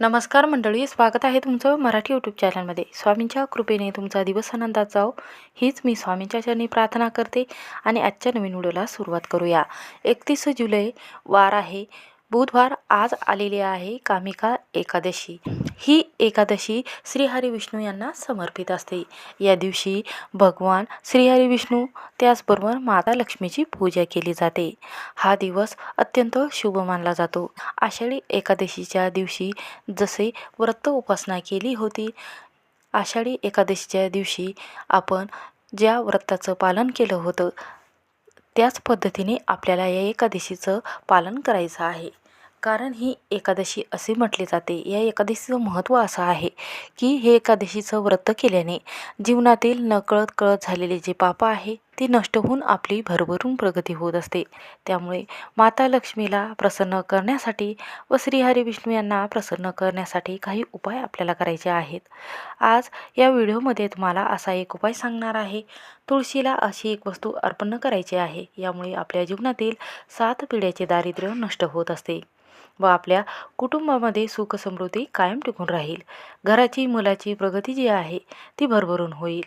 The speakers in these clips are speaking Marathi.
नमस्कार मंडळी स्वागत आहे तुमचं मराठी यूट्यूब चॅनलमध्ये स्वामींच्या कृपेने तुमचा दिवस आनंदात जाओ हीच मी स्वामींच्या चरणी प्रार्थना करते आणि आजच्या नवीन व्हिडिओला सुरुवात करूया. एकतीस जुलै वार आहे. बुधवार आज आलेली आहे कामिका एकादशी. ही एकादशी श्रीहरी विष्णू यांना समर्पित असते. या दिवशी भगवान श्रीहरी विष्णू त्याचबरोबर माता लक्ष्मीची पूजा केली जाते. हा दिवस अत्यंत शुभ मानला जातो. आषाढी एकादशीच्या दिवशी जसे व्रत उपासना केली होती आषाढी एकादशीच्या दिवशी आपण ज्या व्रताचं पालन केलं होतं त्याच पद्धतीने आपल्याला या एकादशीचं पालन करायचं आहे. कारण ही एकादशी असे म्हटले जाते. या एकादशीचं महत्त्व असं आहे की हे एकादशीचं व्रत केल्याने जीवनातील नकळत कळत झालेले जे पाप आहे ती नष्ट होऊन आपली भरभरून प्रगती होत असते. त्यामुळे माता लक्ष्मीला प्रसन्न करण्यासाठी व श्रीहरी विष्णू यांना प्रसन्न करण्यासाठी काही उपाय आपल्याला करायचे आहेत. आज या व्हिडिओमध्ये तुम्हाला असा एक उपाय सांगणार आहे. तुळशीला अशी एक वस्तू अर्पण करायची आहे. यामुळे आपल्या जीवनातील सात पिढ्याचे दारिद्र्य नष्ट होत असते. व आपल्या कुटुंबामध्ये सुख समृद्धी कायम टिकून राहील. घराची मुलाची प्रगती जी आहे ती भरभरून होईल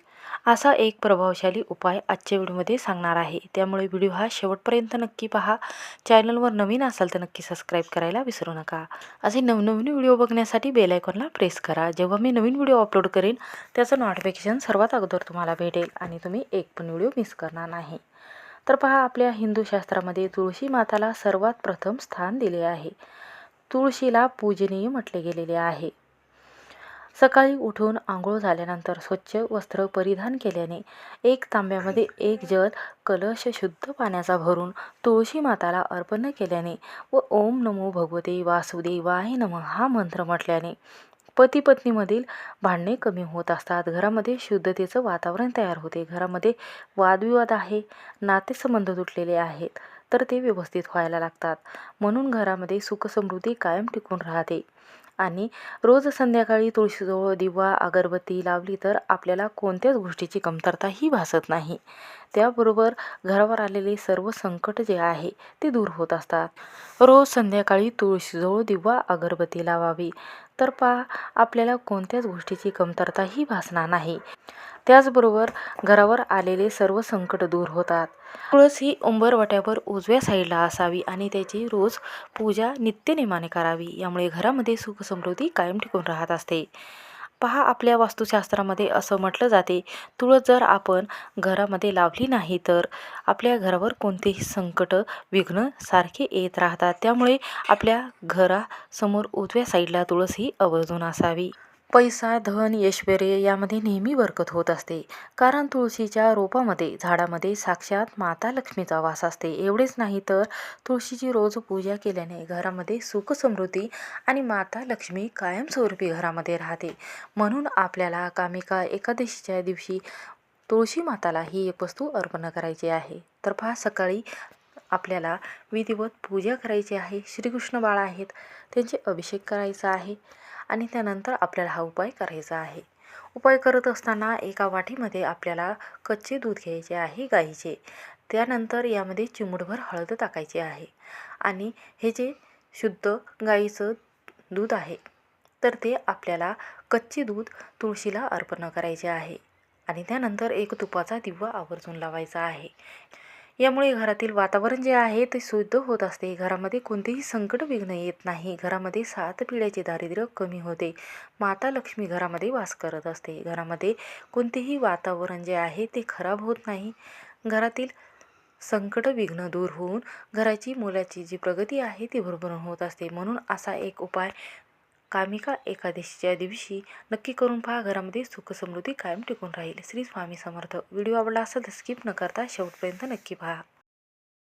असा एक प्रभावशाली उपाय आजच्या व्हिडिओमध्ये सांगणार आहे. त्यामुळे व्हिडिओ हा शेवटपर्यंत नक्की पहा. चॅनलवर नवीन असाल तर नक्की सबस्क्राईब करायला विसरू नका. असे नवनवीन व्हिडिओ बघण्यासाठी बेल आयकॉनला प्रेस करा. जेव्हा मी नवीन व्हिडिओ अपलोड करेन त्याचं नोटिफिकेशन सर्वात अगोदर तुम्हाला भेटेल आणि तुम्ही एक पण व्हिडिओ मिस करणार नाही. तर पहा आपल्या हिंदू शास्त्रामध्ये तुळशी माताला सर्वात प्रथम स्थान दिले आहे. तुळशीला पूजनीय म्हटले गेलेले आहे. सकाळी उठून आंघोळ झाल्यानंतर स्वच्छ वस्त्र परिधान केल्याने एक तांब्यामध्ये एक जल कलश शुद्ध पाण्याचा भरून तुळशी माताला अर्पण केल्याने व ओम नमो भगवते वासुदेवाय नम हा मंत्र म्हटल्याने पती पत्नीमधील भांडणे कमी होत असतात. घरामध्ये शुद्धतेचं वातावरण तयार होते. घरामध्ये वादविवाद आहे नातेसंबंध तुटलेले आहेत तर ते व्यवस्थित व्हायला लागतात. म्हणून घरामध्ये सुखसमृद्धी कायम टिकून राहते. आणि रोज संध्याकाळी तुळशीजवळ दिवा अगरबत्ती लावली तर आपल्याला कोणत्याच गोष्टीची कमतरताही भासत नाही. त्याबरोबर घरावर आलेले सर्व संकट जे आहे ते दूर होत असतात. रोज संध्याकाळी तुळशीजवळ दिवा अगरबत्ती लावावी. तर पा आपल्याला कोणत्याच गोष्टीची कमतरताही भासणार नाही. त्याचबरोबर घरावर आलेले सर्व संकट दूर होतात. तुळस ही उंबरवट्यावर उजव्या साईडला असावी आणि त्याची रोज पूजा नित्यनेमाने करावी. यामुळे घरामध्ये सुख समृद्धी कायम टिकून राहत असते. पहा आपल्या वास्तुशास्त्रामध्ये असं म्हटलं जाते तुळस जर आपण घरामध्ये लावली नाही तर आपल्या घरावर कोणतेही संकट विघ्न सारखे येत राहतात. त्यामुळे आपल्या घरासमोर उजव्या साईडला तुळस ही आवर्जून असावी. पैसा धन ऐश्वर्य यामध्ये नेहमी बरकत होत असते. कारण तुळशीच्या रोपामध्ये झाडामध्ये साक्षात माता लक्ष्मीचा वास असते. एवढेच नाही तर तुळशीची रोज पूजा केल्याने घरामध्ये सुख समृद्धी आणि माता लक्ष्मी कायमस्वरूपी घरामध्ये राहते. म्हणून आपल्याला कामिका एकादशीच्या दिवशी तुळशी माताला ही एक वस्तू अर्पण करायची आहे. तर पहा सकाळी आपल्याला विधिवत पूजा करायची आहे. श्रीकृष्ण बाळ आहेत. त्यांचे अभिषेक करायचा आहे. आणि त्यानंतर आपल्याला हा उपाय करायचा आहे. उपाय करत असताना एका वाटीमध्ये आपल्याला कच्चे दूध घ्यायचे आहे गाईचे. त्यानंतर यामध्ये चिमूटभर हळद टाकायची आहे. आणि हे जे शुद्ध गाईचं दूध आहे तर ते आपल्याला कच्चे दूध तुळशीला अर्पण करायचे आहे. आणि त्यानंतर एक तुपाचा दिवा आवर्जून लावायचा आहे. यामुळे घरातील वातावरण जे आहे ते शुद्ध होत असते. घरामध्ये कोणतेही संकट विघ्न येत नाही. घरामध्ये सात पिढ्याचे दारिद्र्य कमी होते. माता लक्ष्मी घरामध्ये वास करत असते. घरामध्ये कोणतेही वातावरण जे आहे ते खराब होत नाही. घरातील संकट विघ्न दूर होऊन घराची मुलाची जी प्रगती आहे ती भरभरून होत असते. म्हणून असा एक उपाय कामिका एकादशीच्या दिवशी नक्की करून पहा. घरामध्ये सुखसमृद्धी कायम टिकून राहील. श्री स्वामी समर्थ. व्हिडिओ आवडला असेल तर स्किप न करता शेवटपर्यंत नक्की पहा.